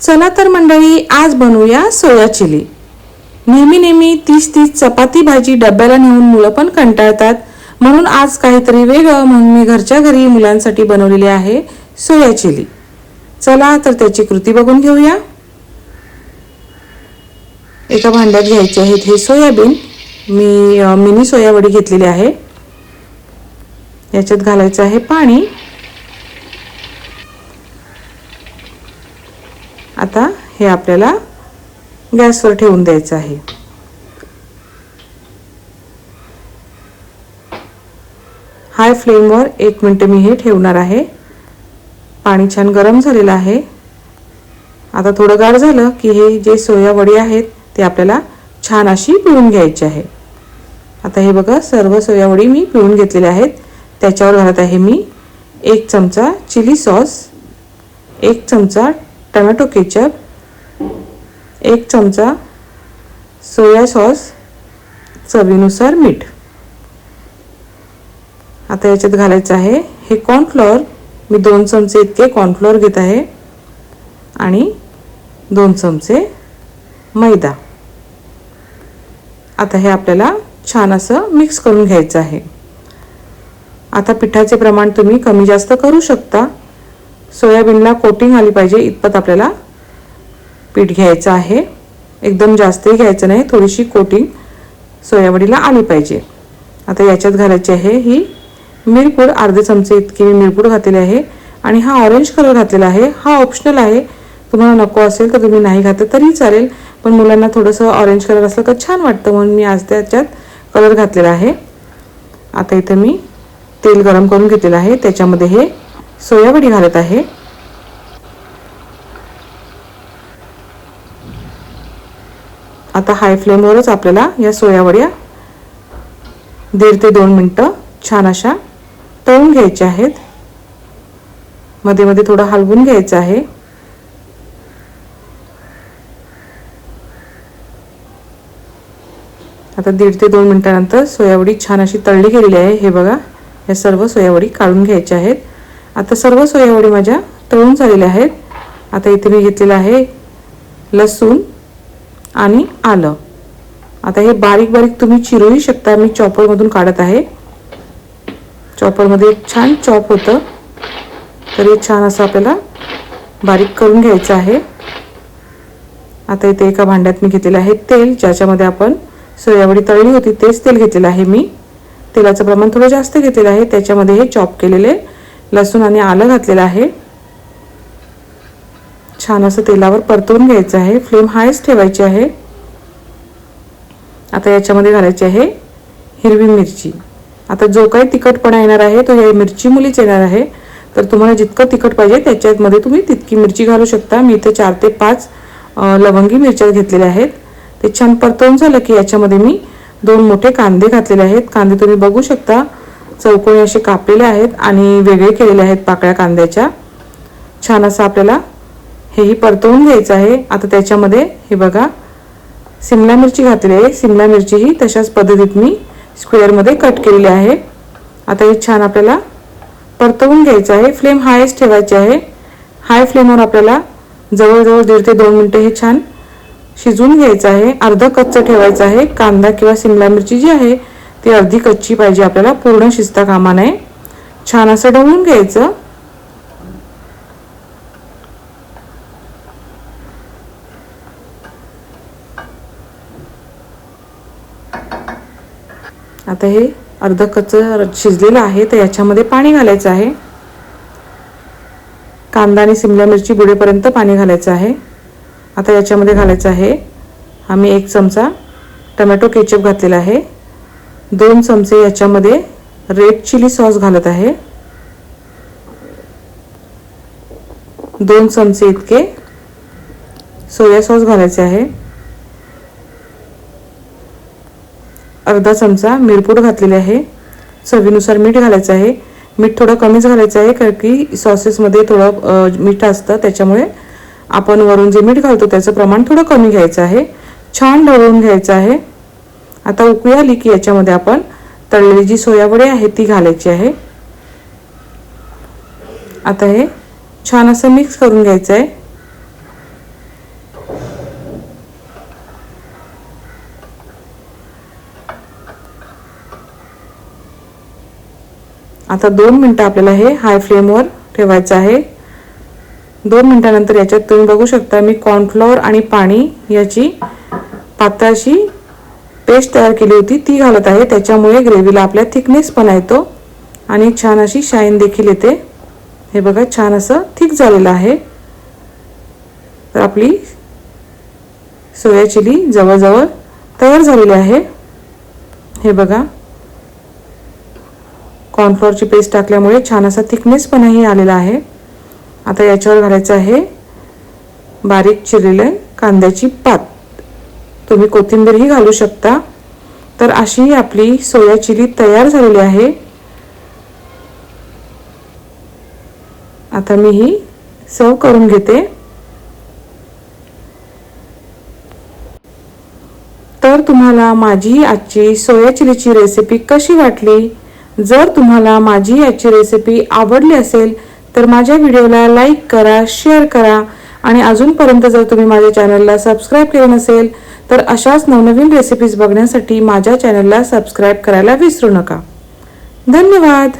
चला तर मंडळी आज बनवूया सोया चिली. नेहमी नेहमी तीच तीच चपाती भाजी डब्याला नेऊन मुलं पण कंटाळतात. म्हणून आज काहीतरी वेगळं म्हणून मी घरच्या घरी मुलांसाठी बनवलेली आहे सोया चिली. चला तर त्याची कृती बघून घेऊया. एका भांड्यात घ्यायचे आहेत हे सोयाबीन. मी मिनी सोयावडी घेतलेली आहे. याच्यात घालायचं आहे पाणी आता हे आपल्याला गॅसवर ठेवून द्यायचं आहे. हाय फ्लेमवर एक मिनटं मी हे ठेवणार आहे. पाणी छान गरम झालेलं आहे. आता थोडं गार झालं की हे जे सोया वडी आहेत ते आपल्याला छान अशी पिळून घ्यायची आहे. आता हे बघा सर्व सोयावडी मी पिळून घेतलेले आहेत. त्याच्यावर घालत आहे मी एक चमचा चिली सॉस एक चमचा टमॅटो केचप एक चमचा सोया सॉस चवीनुसार मीठ. आता याच्यात घालायचं आहे हे कॉर्नफ्लॉवर मी दोन चमचे इतके कॉर्नफ्लॉवर घेत आहे आणि दोन चमचे मैदा. आता हे आपल्याला छान असं मिक्स करून घ्यायचं आहे. आता पिठाचे प्रमाण तुम्ही कमी जास्त करू शकता. सोयाबीनला कोटिंग आली पाहिजे इतपत आपल्याला पीठ घ्यायचं आहे. एकदम जास्तही घ्यायचं नाही थोडीशी कोटिंग सोयावडीला आली पाहिजे. आता याच्यात घालायची आहे ही मिरपूड अर्धे चमचे इतकी मी मिरपूड घातलेली आहे. आणि हा ऑरेंज कलर घातलेला आहे. हा ऑप्शनल आहे. तुम्हाला नको असेल तर तुम्ही नाही घातलं तरी चालेल पण मुलांना थोडंसं ऑरेंज कलर असलं का छान वाटतं म्हणून मी आज त्याच्यात कलर घातलेला आहे. आता इथं मी तेल गरम करून घेतलेलं आहे. त्याच्यामध्ये हे सोयावडी घालत आहे. आता हाय फ्लेमवरच आपल्याला या सोयावड्या दीड ते दोन मिनटं छान अशा तळून घ्यायच्या आहेत. मध्ये मध्ये थोडं हलवून घ्यायचं आहे. आता दीड ते दोन मिनटानंतर सोयावडी छान अशी तळली गेलेली आहे. हे बघा या सर्व सोयावडी काढून घ्यायच्या आहेत. आता सर्व सोयावडी माझ्या तळून झालेल्या आहेत. आता इथे मी घेतलेलं आहे लसूण आणि आलं. आता हे बारीक बारीक तुम्ही चिरूही शकता. मी चॉपरमधून काढत आहे. चॉपरमध्ये एक छान चॉप होतं. तर हे छान असं आपल्याला बारीक करून घ्यायचं आहे. आता इथे एका भांड्यात मी घेतलेलं आहे तेल ज्याच्यामध्ये आपण सोयावडी तळली होती तेच तेल घेतलेलं आहे मी. तेलाचं प्रमाण थोडं जास्त घेतलेलं आहे. त्याच्यामध्ये हे चॉप केलेले लसूण आणि आलं घातलेलं आहे. छान असं तेलावर परतवून घ्यायचं आहे. फ्लेम हायच ठेवायची आहे. आता याच्यामध्ये घालायची आहे हिरवी मिरची. आता जो काही तिखटपणा येणार आहे तो हे मिरची मुलीच येणार आहे. तर तुम्हाला जितकं तिखट पाहिजे त्याच्यामध्ये तुम्ही तितकी मिरची घालू शकता. मी इथे चार ते पाच लवंगी मिरच्या घेतलेल्या आहेत. ते छान परतवून झालं की याच्यामध्ये मी दोन मोठे कांदे घातलेले आहेत. कांदे तुम्ही बघू शकता. चौकोनी असे कापलेले आहेत आणि वेगळे केलेले आहेत पाकळ्या कांद्याच्या. छान असं आपल्याला हेही परतवून घ्यायचं आहे. आता त्याच्यामध्ये हे बघा. सिमला मिरची घातली आहे. सिमला मिरची ही तशाच पद्धतीत मी स्क्वेअरमध्ये कट केलेली आहे. आता हे छान आपल्याला परतवून घ्यायचं आहे. फ्लेम हायच ठेवायची आहे. हाय फ्लेमवर आपल्याला जवळजवळ दीड ते दोन मिनटं हे छान शिजवून घ्यायचं आहे. अर्ध कच्चं ठेवायचं आहे. कांदा किंवा सिमला मिरची जी आहे ती अर्धी कच्ची पाहिजे आपल्याला. पूर्ण शिजता कामा नये. छान असं ढवळून घ्यायचं. आता हे अर्ध कच्चं शिजलेलं आहे तर याच्यामध्ये पाणी घालायचं आहे. कांदा आणि सिमला मिरची बुडेपर्यंत पाणी घालायचं आहे. आता याच्यामध्ये घालायचं आहे आम्ही एक चमचा टमॅटो केचप घातलेला आहे. दोन चमचे याच्यामध्ये रेड चिली सॉस घालत आहे. दोन चमचे इतके सोया सॉस घालायचे आहे. अर्धा चमचा मिरपूड घातलेली आहे. चवीनुसार मीठ घालायचं आहे. मीठ थोडं कमीच घालायचं आहे कारण की सॉसेसमध्ये थोडं मीठ असतं. त्याच्यामुळे आपण वरून जे मीठ घालतो त्याचं प्रमाण थोडं कमी घ्यायचं आहे. छान ढवळून घ्यायचं आहे. आता उकळी आली की याच्यामध्ये आपण तळलेली जी सोयावडी आहे ती घालायची आहे. आता हे छान असं मिक्स करून घ्यायचं आहे. आता दोन मिनटं आपल्याला हे हाय फ्लेमवर ठेवायचं आहे. दोन मिनटानंतर याच्यात तुम्ही बघू शकता मी कॉर्नफ्लॉवर आणि पाणी याची पातळाशी पेस्ट तयार केली होती. ती घालत आहे. त्याच्यामुळे ग्रेव्हीला आपल्या थिकनेस पण येतो आणि छान अशी शाईन देखील येते. हे बघा छान असं थिक झालेलं आहे. तर आपली सोया चिली जवळजवळ तयार झालेली आहे. हे बघा. कॉर्नफ्लोअरची पेस्ट टाकल्यामुळे छान असा थिकनेसपणाही आलेला आहे. आता याच्यावर घालायचं आहे बारीक चिरलेले कांद्याची पात. तुम्ही कोथिंबीरही घालू शकता. तर अशी आपली सोया चिली तयार झालेली आहे. आता मी ही सर्व करून घेते. तर तुम्हाला माझी आजची सोया चिलीची रेसिपी कशी वाटली? जर तुम्हाला माझी याची रेसिपी आवडली असेल तर माझ्या व्हिडिओला लाईक करा शेअर करा. आणि अजूनपर्यंत जर तुम्ही माझ्या चॅनलला सबस्क्राईब केलं नसेल तर अशाच नवनवीन रेसिपीज बघण्यासाठी माझ्या चॅनलला सबस्क्राईब करायला विसरू नका. धन्यवाद!